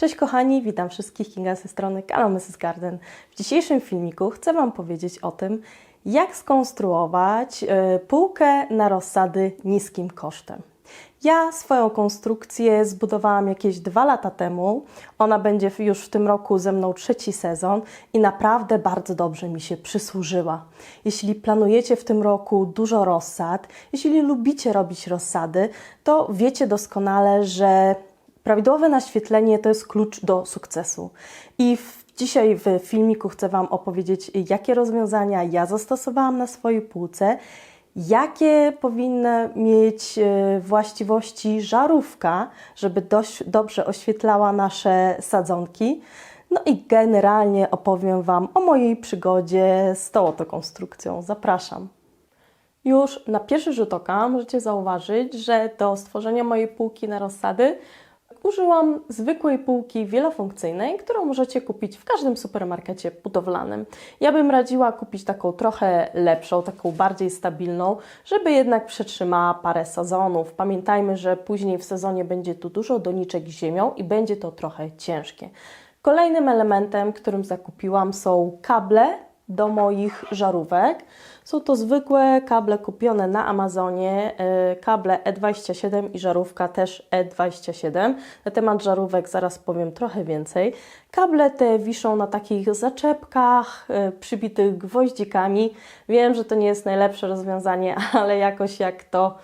Cześć kochani, witam wszystkich Kinga ze strony kanału Mrs. Garden. W dzisiejszym filmiku chcę Wam powiedzieć o tym, jak skonstruować e, półkę na rozsady niskim kosztem. Ja swoją konstrukcję zbudowałam jakieś dwa lata temu. Ona będzie już w tym roku ze mną trzeci sezon i naprawdę bardzo dobrze mi się przysłużyła. Jeśli planujecie w tym roku dużo rozsad, jeśli lubicie robić rozsady, to wiecie doskonale, że Prawidłowe naświetlenie to jest klucz do sukcesu. I w, dzisiaj w filmiku chcę Wam opowiedzieć, jakie rozwiązania ja zastosowałam na swojej półce, jakie powinna mieć e, właściwości żarówka, żeby dość dobrze oświetlała nasze sadzonki. No i generalnie opowiem Wam o mojej przygodzie z tą konstrukcją. Zapraszam. Już na pierwszy rzut oka możecie zauważyć, że do stworzenia mojej półki na rozsady użyłam zwykłej półki wielofunkcyjnej, którą możecie kupić w każdym supermarkecie budowlanym. Ja bym radziła kupić taką trochę lepszą, taką bardziej stabilną, żeby jednak przetrzymała parę sezonów. Pamiętajmy, że później w sezonie będzie tu dużo doniczek z ziemią i będzie to trochę ciężkie. Kolejnym elementem, którym zakupiłam są kable do moich żarówek. Są to zwykłe kable kupione na Amazonie, yy, kable E27 i żarówka też E27. Na temat żarówek zaraz powiem trochę więcej. Kable te wiszą na takich zaczepkach yy, przybitych gwoździkami. Wiem, że to nie jest najlepsze rozwiązanie, ale jakoś jak to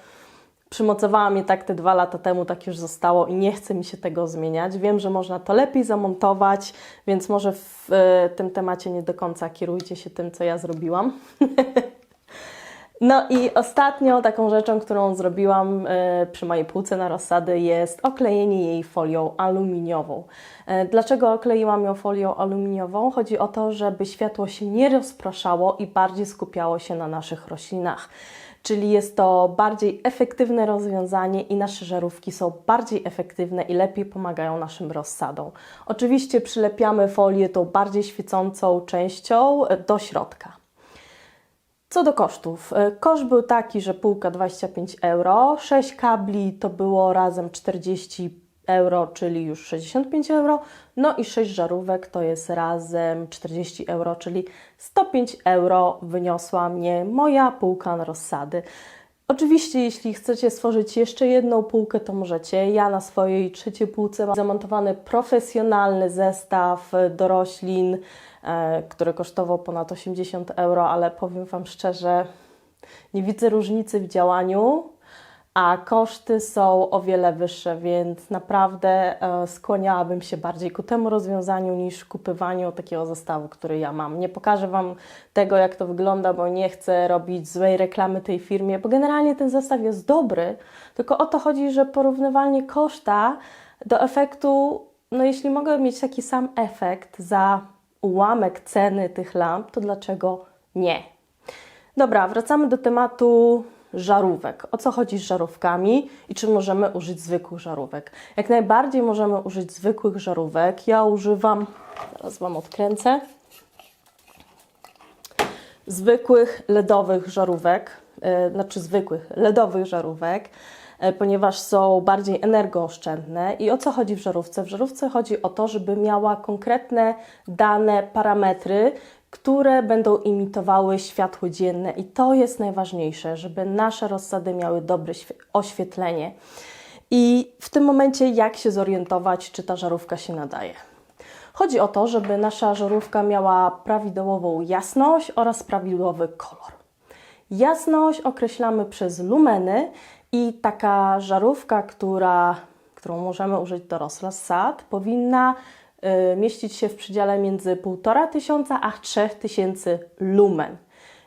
przymocowałam je tak te dwa lata temu, tak już zostało i nie chce mi się tego zmieniać. Wiem, że można to lepiej zamontować, więc może w y, tym temacie nie do końca kierujcie się tym, co ja zrobiłam. No i ostatnią taką rzeczą, którą zrobiłam y, przy mojej półce na rozsady jest oklejenie jej folią aluminiową. Y, dlaczego okleiłam ją folią aluminiową? Chodzi o to, żeby światło się nie rozpraszało i bardziej skupiało się na naszych roślinach czyli jest to bardziej efektywne rozwiązanie i nasze żarówki są bardziej efektywne i lepiej pomagają naszym rozsadom. Oczywiście przylepiamy folię tą bardziej świecącą częścią do środka. Co do kosztów. Koszt był taki, że półka 25 euro, 6 kabli to było razem 40 euro, czyli już 65 euro, no i 6 żarówek to jest razem 40 euro, czyli 105 euro wyniosła mnie moja półka na rozsady. Oczywiście, jeśli chcecie stworzyć jeszcze jedną półkę, to możecie. Ja na swojej trzeciej półce mam zamontowany profesjonalny zestaw do roślin, e, który kosztował ponad 80 euro, ale powiem Wam szczerze, nie widzę różnicy w działaniu a koszty są o wiele wyższe, więc naprawdę e, skłaniałabym się bardziej ku temu rozwiązaniu niż kupywaniu takiego zestawu, który ja mam. Nie pokażę Wam tego, jak to wygląda, bo nie chcę robić złej reklamy tej firmie, bo generalnie ten zestaw jest dobry, tylko o to chodzi, że porównywalnie koszta do efektu, no jeśli mogę mieć taki sam efekt za ułamek ceny tych lamp, to dlaczego nie? Dobra, wracamy do tematu żarówek. O co chodzi z żarówkami i czy możemy użyć zwykłych żarówek? Jak najbardziej możemy użyć zwykłych żarówek. Ja używam, zaraz Wam odkręcę, zwykłych LEDowych żarówek, yy, znaczy zwykłych LEDowych żarówek, yy, ponieważ są bardziej energooszczędne. I o co chodzi w żarówce? W żarówce chodzi o to, żeby miała konkretne dane parametry, które będą imitowały światło dzienne i to jest najważniejsze, żeby nasze rozsady miały dobre oświetlenie. I w tym momencie jak się zorientować, czy ta żarówka się nadaje? Chodzi o to, żeby nasza żarówka miała prawidłową jasność oraz prawidłowy kolor. Jasność określamy przez lumeny i taka żarówka, która, którą możemy użyć do rozsad, powinna mieścić się w przedziale między 1500 a 3000 lumen.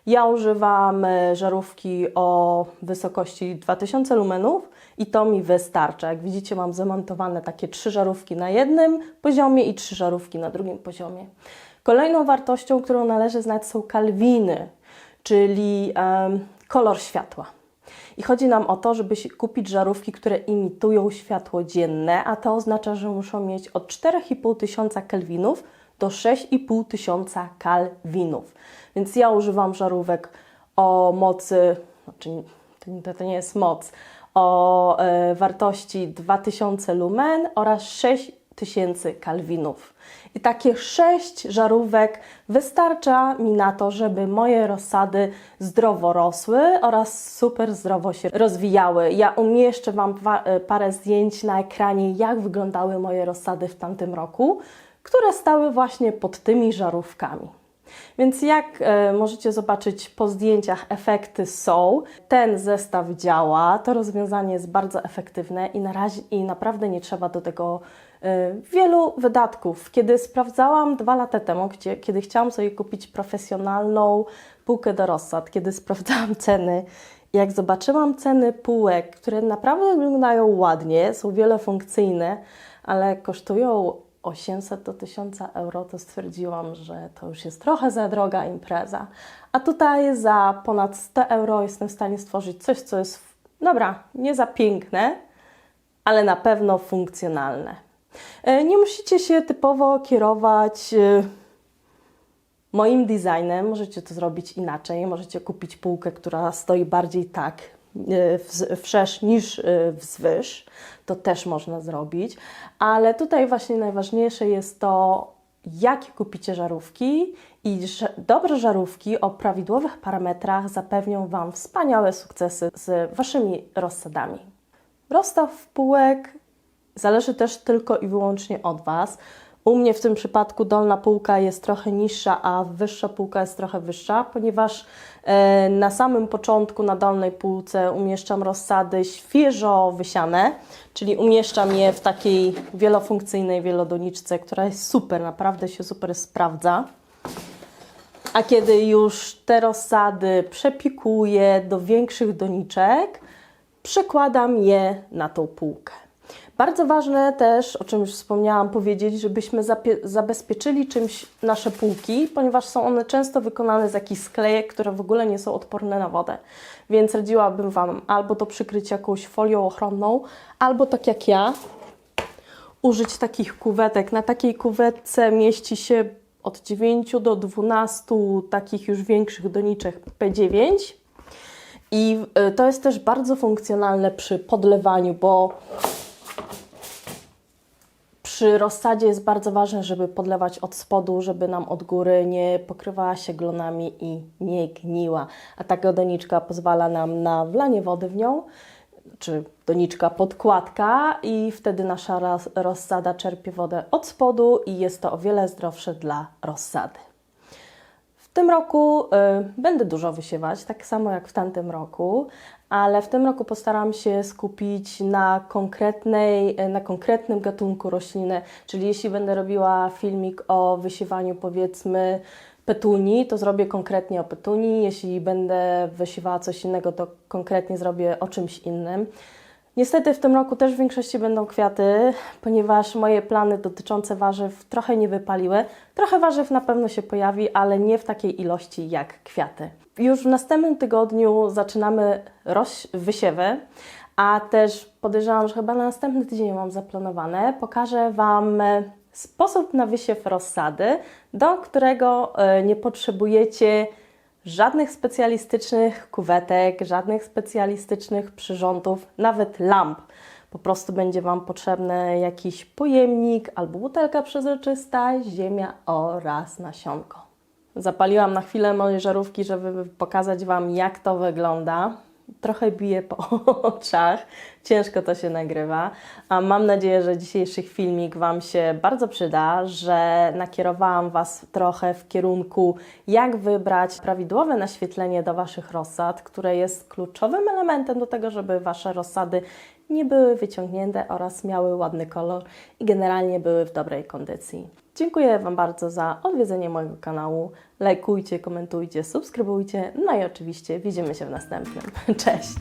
Ja używam y, żarówki o wysokości 2000 lumenów i to mi wystarcza. Jak widzicie, mam zamontowane takie trzy żarówki na jednym poziomie i trzy żarówki na drugim poziomie. Kolejną wartością, którą należy znać są kalwiny, czyli kolor światła. I chodzi nam o to, żeby kupić żarówki, które imitują światło dzienne, a to oznacza, że muszą mieć od 4,5 tysiąca kelwinów do 6,5 tysiąca kalwinów. Więc ja używam żarówek o mocy, znaczy to, to nie jest moc, o e, wartości 2000 lumen oraz 6 tysięcy kalwinów. I takie sześć żarówek wystarcza mi na to, żeby moje rozsady zdrowo rosły oraz super zdrowo się rozwijały. Ja umieszczę Wam e, parę zdjęć na ekranie, jak wyglądały moje rozsady w tamtym roku, które stały właśnie pod tymi żarówkami. Więc jak e, możecie zobaczyć po zdjęciach, efekty są. Ten zestaw działa, to rozwiązanie jest bardzo efektywne i na razie i naprawdę nie trzeba do tego wielu wydatków. Kiedy sprawdzałam dwa lata temu, gdzie, kiedy chciałam sobie kupić profesjonalną półkę do rozsad, kiedy sprawdzałam ceny, jak zobaczyłam ceny półek, które naprawdę wyglądają ładnie, są wielofunkcyjne, ale kosztują 800 do 1000 euro, to stwierdziłam, że to już jest trochę za droga impreza. A tutaj za ponad 100 euro jestem w stanie stworzyć coś, co jest, dobra, nie za piękne, ale na pewno funkcjonalne. E, Nie musicie się typowo kierować e, moim designem, możecie to zrobić inaczej. Możecie kupić półkę, która stoi bardziej tak e, wszerz niż wzwyż. To też można zrobić, ale tutaj właśnie najważniejsze jest to, jakie kupicie żarówki i dobre żarówki o prawidłowych parametrach zapewnią Wam wspaniałe sukcesy z Waszymi rozsadami. Rozstaw półek zależy też tylko i wyłącznie od Was. U mnie w tym przypadku dolna półka jest trochę niższa, a wyższa półka jest trochę wyższa, ponieważ e, na samym początku na dolnej półce umieszczam rozsady świeżo wysiane, czyli umieszczam je w takiej wielofunkcyjnej wielodoniczce, która jest super, naprawdę się super sprawdza. A kiedy już te rozsady przepikuję do większych doniczek, przekładam je na tą półkę. Bardzo ważne też, o czym już wspomniałam, powiedzieć, żebyśmy zabezpieczyli czymś nasze półki, ponieważ są one często wykonane z jakichś sklejek, które w ogóle nie są odporne na wodę. Więc radziłabym Wam albo to przykryć jakąś folią ochronną, albo tak jak ja, użyć takich kuwetek. Na takiej kuwetce mieści się od 9 do 12 takich już większych doniczek P9. I y, to jest też bardzo funkcjonalne przy podlewaniu, bo przy rozsadzie jest bardzo ważne, żeby podlewać od spodu, żeby nam od góry nie pokrywała się glonami i nie gniła. A taka doniczka pozwala nam na wlanie wody w nią, czy doniczka podkładka i wtedy nasza rozsada czerpie wodę od spodu i jest to o wiele zdrowsze dla rozsady. W tym roku y, będę dużo wysiewać, tak samo jak w tamtym roku, ale w tym roku postaram się skupić na, konkretnej, y, na konkretnym gatunku rośliny, czyli jeśli będę robiła filmik o wysiewaniu powiedzmy petunii, to zrobię konkretnie o petunii, jeśli będę wysiewała coś innego, to konkretnie zrobię o czymś innym. Niestety w tym roku też w większości będą kwiaty, ponieważ moje plany dotyczące warzyw trochę nie wypaliły. Trochę warzyw na pewno się pojawi, ale nie w takiej ilości jak kwiaty. Już w następnym tygodniu zaczynamy roś- wysiewy, a też podejrzewam, że chyba na następny tydzień mam zaplanowane. Pokażę Wam e, sposób na wysiew rozsady, do którego e, nie potrzebujecie żadnych specjalistycznych kuwetek, żadnych specjalistycznych przyrządów, nawet lamp. Po prostu będzie Wam potrzebny jakiś pojemnik albo butelka przezroczysta, ziemia oraz nasionko. Zapaliłam na chwilę moje żarówki, żeby pokazać Wam, jak to wygląda. Trochę bije po oczach, ciężko to się nagrywa. A mam nadzieję, że dzisiejszy filmik Wam się bardzo przyda, że nakierowałam Was trochę w kierunku, jak wybrać prawidłowe naświetlenie do Waszych rozsad, które jest kluczowym elementem do tego, żeby Wasze rozsady nie były wyciągnięte oraz miały ładny kolor i generalnie były w dobrej kondycji. Dziękuję Wam bardzo za odwiedzenie mojego kanału. Lajkujcie, komentujcie, subskrybujcie. No i oczywiście widzimy się w następnym. Cześć!